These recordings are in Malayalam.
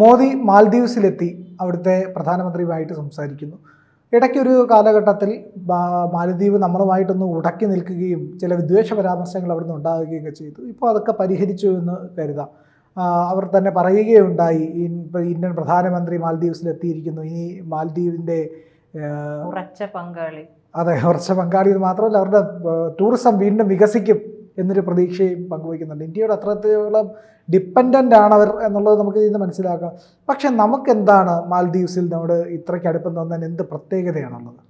മോദി മാൽദീവ്സിലെത്തി അവിടുത്തെ പ്രധാനമന്ത്രിയുമായിട്ട് സംസാരിക്കുന്നു. ഇടയ്ക്കൊരു കാലഘട്ടത്തിൽ മാലദ്വീപ് നമ്മളുമായിട്ടൊന്ന് ഉടക്കി നിൽക്കുകയും ചില വിദ്വേഷ പരാമർശങ്ങൾ അവിടുന്ന് ഉണ്ടാകുകയൊക്കെ ചെയ്തു. ഇപ്പോൾ അതൊക്കെ പരിഹരിച്ചു എന്ന് കരുതാം. അവർ തന്നെ പറയുകയുണ്ടായി ഇപ്പോൾ ഇന്ത്യൻ പ്രധാനമന്ത്രി മാൽദീവ്സിലെത്തിയിരിക്കുന്നു ഇനി മാലദ്വീപിന്റെ ഉറച്ച പങ്കാളി. അതെ ഉറച്ച പങ്കാളി ഇത് മാത്രമല്ല അവരുടെ ടൂറിസം വീണ്ടും വികസിക്കും. എന്നൊരു പ്രതീക്ഷയും പങ്കുവയ്ക്കുന്നുണ്ട്. ഇന്ത്യയുടെ അത്രത്തോളം ഡിപ്പെൻഡന്റ് ആണ് അവർ എന്നുള്ളത് നമുക്ക് ഇതിൽ നിന്ന് മനസ്സിലാക്കാം. പക്ഷെ നമുക്ക് എന്താണ് മാൽദീവ്സിൽ നമ്മുടെ ഇത്രയ്ക്ക് അടുപ്പം തോന്നാൻ എന്ത് പ്രത്യേകതയാണുള്ളത്?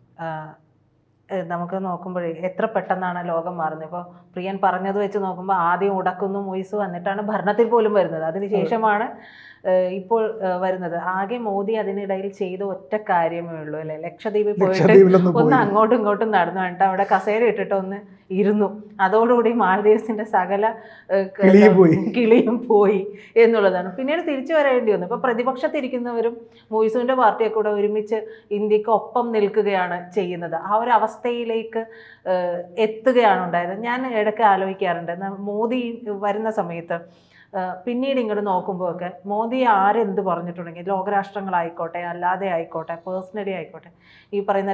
നമുക്ക് നോക്കുമ്പോഴേ എത്ര പെട്ടെന്നാണ് ലോകം മാറുന്നത്. ഇപ്പോൾ പ്രിയൻ പറഞ്ഞത് വെച്ച് നോക്കുമ്പോൾ ആദ്യം ഉടക്കുന്നു മൊയ്സ് വന്നിട്ടാണ് ഭരണത്തിൽ പോലും വരുന്നത്. അതിനുശേഷമാണ് ഇപ്പോൾ വരുന്നത്. ആകെ മോദി അതിനിടയിൽ ചെയ്ത ഒറ്റ കാര്യമേ ഉള്ളൂ അല്ലെ? ലക്ഷദ്വീപിൽ പോയിട്ട് ഒന്ന് അങ്ങോട്ടും ഇങ്ങോട്ടും നടന്നു. കണ്ടിട്ട് അവിടെ കസേര ഇട്ടിട്ട് ഒന്ന് ഇരുന്നു. അതോടുകൂടി മാലദ്വീപ്സിന്റെ സകല കിളിയും പോയി. എന്നുള്ളതാണ്. പിന്നീട് തിരിച്ചു വരേണ്ടി വന്നു. ഇപ്പൊ പ്രതിപക്ഷത്തിരിക്കുന്നവരും മൊയ്സുവിന്റെ പാർട്ടിയൊക്കെ കൂടെ ഒരുമിച്ച് ഇന്ത്യയ്ക്ക് ഒപ്പം നിൽക്കുകയാണ് ചെയ്യുന്നത്. ആ ഒരു അവസ്ഥയിലേക്ക് എത്തുകയാണ് ഉണ്ടായത്. ഞാൻ ഇടയ്ക്ക് ആലോചിക്കാറുണ്ട്. മോദി വരുന്ന സമയത്ത് പിന്നീട് ഇങ്ങോട്ട് നോക്കുമ്പോൾ ഒക്കെ മോദി ആരെന്ത് പറഞ്ഞിട്ടുണ്ടെങ്കിൽ ലോകരാഷ്ട്രങ്ങളായിക്കോട്ടെ അല്ലാതെ ആയിക്കോട്ടെ പേഴ്സണലി ആയിക്കോട്ടെ ഈ പറയുന്ന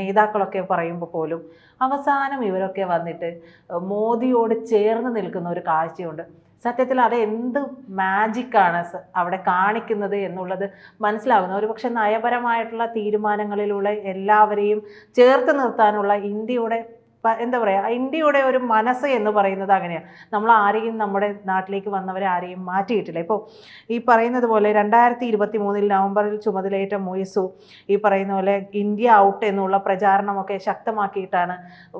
നേതാക്കളൊക്കെ പറയുമ്പോൾ പോലും അവസാനം ഇവരൊക്കെ വന്നിട്ട് മോദിയോട് ചേർന്ന് നിൽക്കുന്ന ഒരു കാഴ്ചയുണ്ട്. സത്യത്തിൽ അത് എന്ത് മാജിക്കാണ് അവിടെ കാണിക്കുന്നത് എന്നുള്ളത് മനസ്സിലാകുന്നു ഒരു പക്ഷെ നയപരമായിട്ടുള്ള തീരുമാനങ്ങളിലൂടെ എല്ലാവരെയും ചേർത്ത് നിർത്താനുള്ള ഇന്ത്യയുടെ എന്താ പറയുക ഇന്ത്യയുടെ ഒരു മനസ്സ് എന്ന് പറയുന്നത് അങ്ങനെയാണ് നമ്മൾ ആരെയും നമ്മുടെ നാട്ടിലേക്ക് വന്നവരെ ആരെയും മാറ്റിയിട്ടില്ല. ഇപ്പോൾ ഈ പറയുന്നത് പോലെ രണ്ടായിരത്തി ഇരുപത്തി മൂന്നിൽ നവംബറിൽ ചുമതലയേറ്റ മൊയ്സു ഈ പറയുന്ന പോലെ ഇന്ത്യ ഔട്ട് എന്നുള്ള പ്രചാരണമൊക്കെ ശക്തമാക്കിയിട്ടാണ്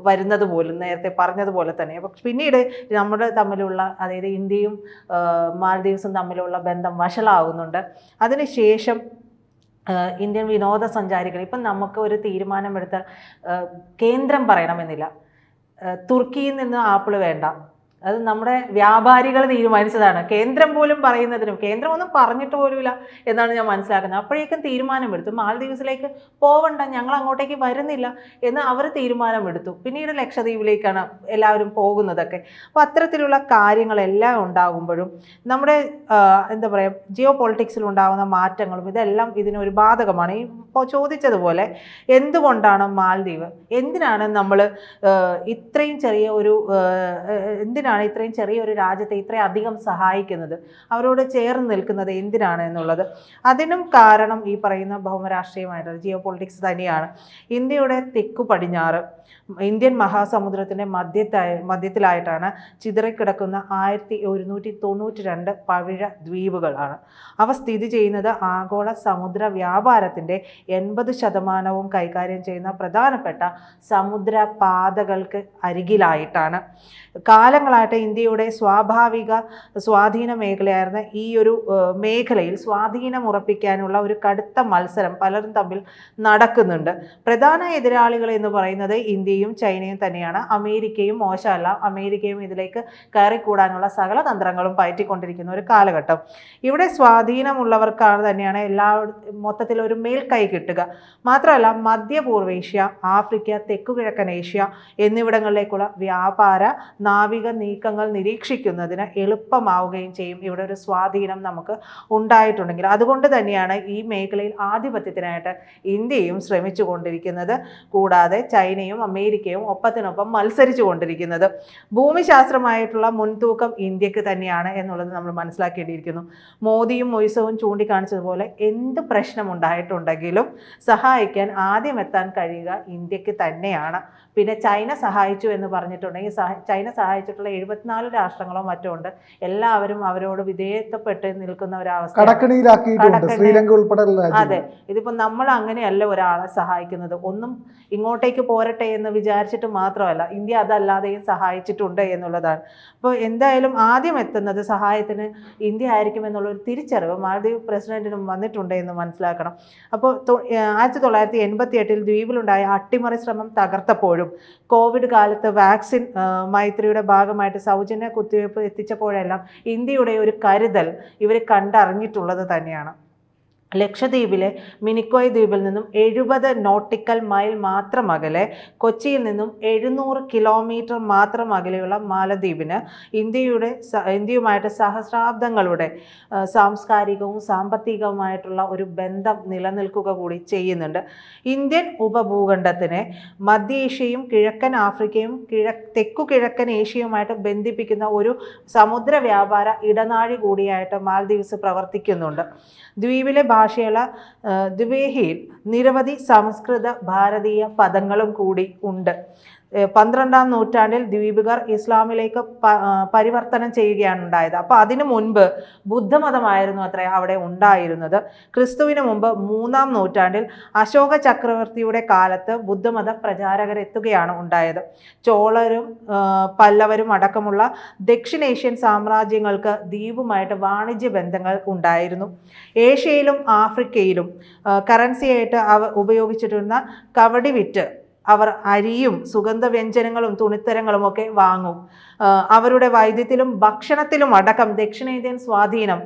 വരുന്നത് പോലും നേരത്തെ പറഞ്ഞതുപോലെ തന്നെ. അപ്പോൾ പിന്നീട് നമ്മുടെ തമ്മിലുള്ള അതായത് ഇന്ത്യയും മാലദ്വീപ്സും തമ്മിലുള്ള ബന്ധം വഷളാകുന്നുണ്ട് അതിനുശേഷം ഇന്ത്യൻ വിനോദസഞ്ചാരികൾ ഇപ്പം നമുക്ക് ഒരു തീരുമാനമെടുത്താൽ കേന്ദ്രം പറയണമെന്നില്ല. തുർക്കിയിൽ നിന്ന് ആപ്പിൾ വേണ്ട. അത് നമ്മുടെ വ്യാപാരികൾ തീരുമാനിച്ചതാണ്. കേന്ദ്രം പോലും പറയുന്നതിനും കേന്ദ്രം ഒന്നും പറഞ്ഞിട്ട് പോലുമില്ല എന്നാണ് ഞാൻ മനസ്സിലാക്കുന്നത്. അപ്പോഴേക്കും തീരുമാനമെടുത്തു. മാലദ്വീപ്സിലേക്ക് പോവണ്ട ഞങ്ങൾ അങ്ങോട്ടേക്ക് വരുന്നില്ല എന്ന് അവർ തീരുമാനമെടുത്തു. പിന്നീട് ലക്ഷദ്വീപിലേക്കാണ് എല്ലാവരും പോകുന്നതൊക്കെ. അപ്പോൾ അത്തരത്തിലുള്ള കാര്യങ്ങളെല്ലാം ഉണ്ടാകുമ്പോഴും നമ്മുടെ എന്താ പറയുക ജിയോ പൊളിറ്റിക്സിൽ ഉണ്ടാകുന്ന മാറ്റങ്ങളും ഇതെല്ലാം ഇതിനൊരു ബാധകമാണ്. ഈ ചോദിച്ചതുപോലെ എന്തുകൊണ്ടാണ് മാൽദ്വീപ് എന്തിനാണ് നമ്മൾ ഇത്രയും ചെറിയ ഒരു ആ, എന്തിനാണ് ഇത്രയും ചെറിയൊരു രാജ്യത്തെ ഇത്രയും അധികം സഹായിക്കുന്നത്? അവരോട് ചേർന്ന് നിൽക്കുന്നത് എന്തിനാണ് എന്നുള്ളത്. അതിനും കാരണം ഈ പറയുന്ന ഭൗമരാഷ്ട്രീയമായിട്ടുള്ള ജിയോ പൊളിറ്റിക്സ് തന്നെയാണ്. ഇന്ത്യയുടെ തെക്കു പടിഞ്ഞാറ് ഇന്ത്യൻ മഹാസമുദ്രത്തിന്റെ മധ്യത്തായ മധ്യത്തിലായിട്ടാണ് ചിതറിക്കിടക്കുന്ന ആയിരത്തി ഒരുന്നൂറ്റി തൊണ്ണൂറ്റി രണ്ട് പവിഴ ദ്വീപുകളാണ്. അവ സ്ഥിതി ചെയ്യുന്നത് ആഗോള സമുദ്ര വ്യാപാരത്തിന്റെ എൺപത് ശതമാനവും കൈകാര്യം ചെയ്യുന്ന പ്രധാനപ്പെട്ട സമുദ്ര പാതകൾക്ക് അരികിലായിട്ടാണ് കാലങ്ങളായിട്ട് ഇന്ത്യയുടെ സ്വാഭാവിക സ്വാധീന മേഖലയായിരുന്ന ഈ ഒരു മേഖലയിൽ സ്വാധീനം ഉറപ്പിക്കാനുള്ള ഒരു കടുത്ത മത്സരം പലരും തമ്മിൽ നടക്കുന്നുണ്ട്. പ്രധാന എതിരാളികൾ എന്ന് പറയുന്നത് ഇന്ത്യയും ചൈനയും തന്നെയാണ്. അമേരിക്കയും മോശമല്ല. അമേരിക്കയും ഇതിലേക്ക് കയറിക്കൂടാനുള്ള സകല തന്ത്രങ്ങളും പയറ്റിക്കൊണ്ടിരിക്കുന്ന ഒരു കാലഘട്ടം. ഇവിടെ സ്വാധീനമുള്ളവർക്കാണ് തന്നെയാണ് എല്ലാ മൊത്തത്തിൽ ഒരു മേൽക്കൈ കിട്ടുക. മാത്രമല്ല മധ്യപൂർവേഷ്യ ആഫ്രിക്ക തെക്കുകിഴക്കൻ ഏഷ്യ എന്നിവിടങ്ങളിലേക്കുള്ള വ്യാപാര നാവിക നീക്കങ്ങൾ നിരീക്ഷിക്കുന്നതിന് എളുപ്പമാവുകയും ചെയ്യും. ഇവിടെ ഒരു സ്വാധീനം നമുക്ക് ഉണ്ടായിട്ടുണ്ടെങ്കിൽ. അതുകൊണ്ട് തന്നെയാണ് ഈ മേഖലയിൽ ആധിപത്യത്തിനായിട്ട് ഇന്ത്യയും ശ്രമിച്ചു കൊണ്ടിരിക്കുന്നത് കൂടാതെ ചൈനയും അമേരിക്കയും ഒപ്പത്തിനൊപ്പം മത്സരിച്ചു കൊണ്ടിരിക്കുന്നത് ഭൂമിശാസ്ത്രമായിട്ടുള്ള മുൻതൂക്കം ഇന്ത്യയ്ക്ക് തന്നെയാണ് എന്നുള്ളത് നമ്മൾ മനസ്സിലാക്കേണ്ടിയിരിക്കുന്നു. മോദിയും മൊയ്സവും ചൂണ്ടിക്കാണിച്ചതുപോലെ എന്ത് പ്രശ്നമുണ്ടായിട്ടുണ്ടെങ്കിലും സഹായിക്കാൻ ആദ്യം എത്താൻ കഴിയുക ഇന്ത്യയ്ക്ക് തന്നെയാണ്. പിന്നെ ചൈന സഹായിച്ചു എന്ന് പറഞ്ഞിട്ടുണ്ടെങ്കിൽ ചൈന സഹായിച്ചിട്ടുള്ള എഴുപത്തിനാല് രാഷ്ട്രങ്ങളോ മറ്റോ ഉണ്ട്. എല്ലാവരും അവരോട് വിധേയത്വപ്പെട്ട് നിൽക്കുന്ന ഒരവസ്ഥ ശ്രീലങ്ക ഉൾപ്പെടെ അതെ. ഇതിപ്പോ ഇതിപ്പോൾ നമ്മൾ അങ്ങനെയല്ല ഒരാളെ സഹായിക്കുന്നത്. ഒന്നും ഇങ്ങോട്ടേക്ക് പോരട്ടെ എന്ന് വിചാരിച്ചിട്ട് മാത്രമല്ല ഇന്ത്യ അതല്ലാതെയും സഹായിച്ചിട്ടുണ്ട് എന്നുള്ളതാണ്. അപ്പോൾ എന്തായാലും ആദ്യം എത്തുന്നത് സഹായത്തിന് ഇന്ത്യ ആയിരിക്കും എന്നുള്ള ഒരു തിരിച്ചറിവ് മാലദ്വീപ് പ്രസിഡന്റിനും വന്നിട്ടുണ്ട് എന്ന് മനസ്സിലാക്കണം. അപ്പോൾ ആയിരത്തി തൊള്ളായിരത്തി എൺപത്തി എട്ടിൽ ദ്വീപിലുണ്ടായ അട്ടിമറി ശ്രമം തകർത്തപ്പോഴും കോവിഡ് കാലത്ത് വാക്സിൻ മൈത്രിയുടെ മൈത്രിയുടെ ഭാഗമായിട്ട് സൗജന്യ കുത്തിവയ്പ്പ് എത്തിച്ചപ്പോഴെല്ലാം ഇന്ത്യയുടെ ഒരു കരുതൽ ഇവർ കണ്ടറിഞ്ഞിട്ടുള്ളത് തന്നെയാണ്. ലക്ഷദ്വീപിലെ മിനിക്കോയ് ദ്വീപിൽ നിന്നും എഴുപത് നോട്ടിക്കൽ മൈൽ മാത്രം അകലെ കൊച്ചിയിൽ നിന്നും എഴുന്നൂറ് കിലോമീറ്റർ മാത്രം അകലെയുള്ള മാലദ്വീപിന് ഇന്ത്യയുടെ ഇന്ത്യയുമായിട്ട് സഹസ്രാബ്ദങ്ങളുടെ സാംസ്കാരികവും സാമ്പത്തികവുമായിട്ടുള്ള ഒരു ബന്ധം നിലനിൽക്കുക കൂടി ചെയ്യുന്നുണ്ട്. ഇന്ത്യൻ ഉപഭൂഖണ്ഡത്തിനെ മധ്യേഷ്യയും കിഴക്കൻ ആഫ്രിക്കയും കിഴ തെക്കു കിഴക്കൻ ഏഷ്യയുമായിട്ട് ബന്ധിപ്പിക്കുന്ന ഒരു സമുദ്ര വ്യാപാര ഇടനാഴി കൂടിയായിട്ട് മാലദ്വീപ്സ് പ്രവർത്തിക്കുന്നുണ്ട്. ദ്വീപിലെ ഭാഷയുള്ള ദ്വേഹിയിൽ നിരവധി സംസ്കൃത ഭാരതീയ പദങ്ങളും കൂടി ഉണ്ട്. പന്ത്രണ്ടാം നൂറ്റാണ്ടിൽ ദ്വീപുകർ ഇസ്ലാമിലേക്ക് പരിവർത്തനം ചെയ്യുകയാണ് ഉണ്ടായത്. അപ്പോൾ അതിനു മുൻപ് ബുദ്ധമതമായിരുന്നു അത്ര അവിടെ ഉണ്ടായിരുന്നത്. ക്രിസ്തുവിന് മുമ്പ് മൂന്നാം നൂറ്റാണ്ടിൽ അശോക ചക്രവർത്തിയുടെ കാലത്ത് ബുദ്ധമത പ്രചാരകരെത്തുകയാണ് ഉണ്ടായത്. ചോളരും പല്ലവരും അടക്കമുള്ള ദക്ഷിണേഷ്യൻ സാമ്രാജ്യങ്ങൾക്ക് ദ്വീപുമായിട്ട് വാണിജ്യ ബന്ധങ്ങൾ ഉണ്ടായിരുന്നു. ഏഷ്യയിലും ആഫ്രിക്കയിലും കറൻസിയായിട്ട് അവ ഉപയോഗിച്ചിരുന്ന കവടി വിറ്റ് അവർ അരിയും സുഗന്ധവ്യഞ്ജനങ്ങളും തുണിത്തരങ്ങളും ഒക്കെ വാങ്ങും. അവരുടെ വൈദ്യത്തിലും ഭക്ഷണത്തിലും അടക്കം ദക്ഷിണേന്ത്യൻ സ്വാധീനം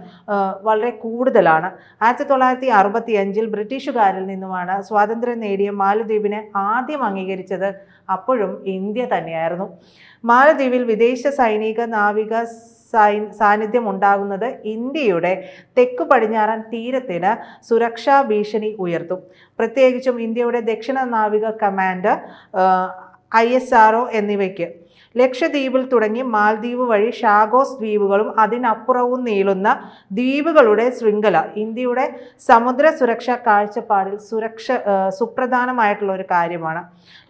വളരെ കൂടുതലാണ്. ആയിരത്തി തൊള്ളായിരത്തി അറുപത്തി അഞ്ചിൽ ബ്രിട്ടീഷുകാരിൽ നിന്നുമാണ് സ്വാതന്ത്ര്യം നേടിയ മാലദ്വീപിനെ ആദ്യം അംഗീകരിച്ചത് അപ്പോഴും ഇന്ത്യ തന്നെയായിരുന്നു. മാലദ്വീപിൽ വിദേശ സൈനിക നാവിക സാന്നിധ്യം ഉണ്ടാകുന്നത് ഇന്ത്യയുടെ തെക്കു പടിഞ്ഞാറൻ തീരത്തിന് സുരക്ഷാ ഭീഷണി ഉയർത്തും. പ്രത്യേകിച്ചും ഇന്ത്യയുടെ ദക്ഷിണ നാവിക കമാൻഡ് ഐ എസ് ആർ എന്നിവയ്ക്ക്. ലക്ഷദ്വീപിൽ തുടങ്ങി മാൽദ്വീപ് വഴി ഷാഗോസ് ദ്വീപുകളും അതിനപ്പുറവും നീളുന്ന ദ്വീപുകളുടെ ശൃംഖല. ഇന്ത്യയുടെ സമുദ്ര സുരക്ഷാ കാഴ്ചപ്പാടിൽ സുരക്ഷ സുപ്രധാനമായിട്ടുള്ള ഒരു കാര്യമാണ്.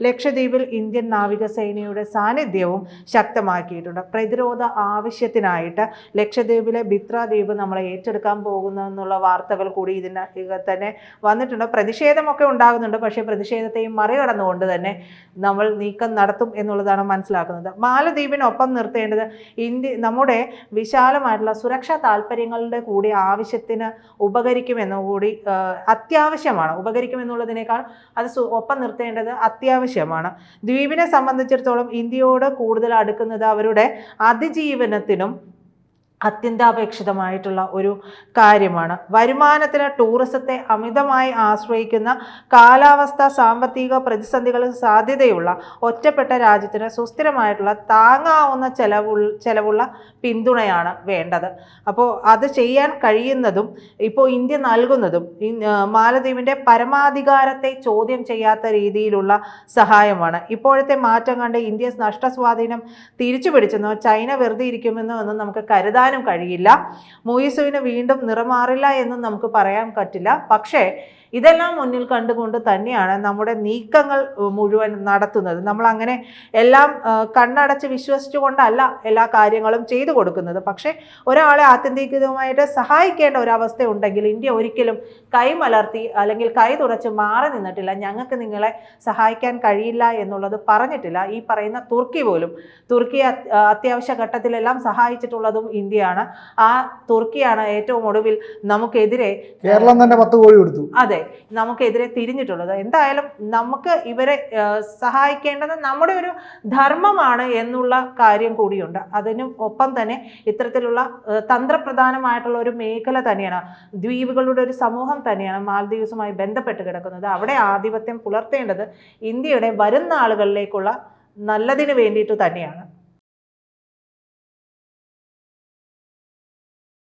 ലക്ഷദ്വീപിൽ ഇന്ത്യൻ നാവികസേനയുടെ സാന്നിധ്യവും ശക്തമാക്കിയിട്ടുണ്ട്. പ്രതിരോധ ആവശ്യത്തിനായിട്ട് ലക്ഷദ്വീപിലെ ബിത്ര ദ്വീപ് നമ്മൾ ഏറ്റെടുക്കാൻ പോകുന്നു എന്നുള്ള വാർത്തകൾ കൂടി ഇതിന് തന്നെ വന്നിട്ടുണ്ട്. പ്രതിഷേധമൊക്കെ ഉണ്ടാകുന്നുണ്ട്. പക്ഷേ പ്രതിഷേധത്തെയും മറികടന്നുകൊണ്ട് തന്നെ നമ്മൾ നീക്കം നടത്തും എന്നുള്ളതാണ് മനസ്സിലാക്കുന്നത്. മാലദ്വീപിനൊപ്പം നിർത്തേണ്ടത് ഇന്ത്യ നമ്മുടെ വിശാലമായിട്ടുള്ള സുരക്ഷാ താല്പര്യങ്ങളുടെ കൂടി ആവശ്യത്തിന് ഉപകരിക്കുമെന്ന് കൂടി അത്യാവശ്യമാണ്. ഉപകരിക്കുമെന്നുള്ളതിനേക്കാൾ അത് ഒപ്പം നിർത്തേണ്ടത് അത്യാവശ്യമാണ്. ദ്വീപിനെ സംബന്ധിച്ചിടത്തോളം ഇന്ത്യയോട് കൂടുതൽ അടുക്കുന്നത് അവരുടെ അതിജീവനത്തിനും അത്യന്താപേക്ഷിതമായിട്ടുള്ള ഒരു കാര്യമാണ്. വരുമാനത്തിന് ടൂറിസത്തെ അമിതമായി ആശ്രയിക്കുന്ന കാലാവസ്ഥ സാമ്പത്തിക പ്രതിസന്ധികൾക്ക് സാധ്യതയുള്ള ഒറ്റപ്പെട്ട രാജ്യത്തിന് സുസ്ഥിരമായിട്ടുള്ള താങ്ങാവുന്ന ചെലവു ചെലവുള്ള പിന്തുണയാണ് വേണ്ടത്. അപ്പോൾ അത് ചെയ്യാൻ കഴിയുന്നതും ഇപ്പോൾ ഇന്ത്യ നൽകുന്നതും മാലദ്വീപിന്റെ പരമാധികാരത്തെ ചോദ്യം ചെയ്യാത്ത രീതിയിലുള്ള സഹായമാണ്. ഇപ്പോഴത്തെ മാറ്റം കണ്ട് ഇന്ത്യ നഷ്ടസ്വാധീനം തിരിച്ചു പിടിച്ചെന്നോ ചൈന വെറുതെ ഇരിക്കുമെന്നോ എന്നും നമുക്ക് കഴിയില്ല. മൂയിസുവിന് വീണ്ടും നിറമാറില്ല എന്നും നമുക്ക് പറയാൻ പറ്റില്ല. പക്ഷേ ഇതെല്ലാം മുന്നിൽ കണ്ടുകൊണ്ട് തന്നെയാണ് നമ്മുടെ നീക്കങ്ങൾ മുഴുവൻ നടത്തുന്നത്. നമ്മൾ അങ്ങനെ എല്ലാം കണ്ണടച്ച് വിശ്വസിച്ചുകൊണ്ടല്ല എല്ലാ കാര്യങ്ങളും ചെയ്തു കൊടുക്കുന്നത്. പക്ഷേ ഒരാളെ ആത്യന്തികമായിട്ട് സഹായിക്കേണ്ട ഒരവസ്ഥ ഉണ്ടെങ്കിൽ ഇന്ത്യ ഒരിക്കലും കൈമലർത്തി അല്ലെങ്കിൽ കൈ തുറച്ച് മാറി നിന്നിട്ടില്ല. ഞങ്ങൾക്ക് നിങ്ങളെ സഹായിക്കാൻ കഴിയില്ല എന്നുള്ളത് പറഞ്ഞിട്ടില്ല. ഈ പറയുന്ന തുർക്കി പോലും തുർക്കി അത്- അത്യാവശ്യ ഘട്ടത്തിലെല്ലാം സഹായിച്ചിട്ടുള്ളതും ഇന്ത്യയാണ്. ആ തുർക്കിയാണ് ഏറ്റവും ഒടുവിൽ നമുക്കെതിരെ കേരളം തന്നെ പത്ത് കോടി കൊടുത്തു. അതെ നമുക്കെതിരെ തിരിഞ്ഞിട്ടുള്ളത്. എന്തായാലും നമുക്ക് ഇവരെ സഹായിക്കേണ്ടത് നമ്മുടെ ഒരു ധർമ്മമാണ് എന്നുള്ള കാര്യം കൂടിയുണ്ട്. അതിനും ഒപ്പം തന്നെ ഇത്തരത്തിലുള്ള തന്ത്രപ്രധാനമായിട്ടുള്ള ഒരു മേഖല തന്നെയാണ്. ദ്വീപുകളുടെ ഒരു സമൂഹം തന്നെയാണ് മാൽദ്വീപ്സുമായി ബന്ധപ്പെട്ട് കിടക്കുന്നത്. അവിടെ ആധിപത്യം പുലർത്തേണ്ടത് ഇന്ത്യയുടെ വരും ആളുകളിലേക്കുള്ള നല്ലതിന് വേണ്ടിയിട്ട് തന്നെയാണ്.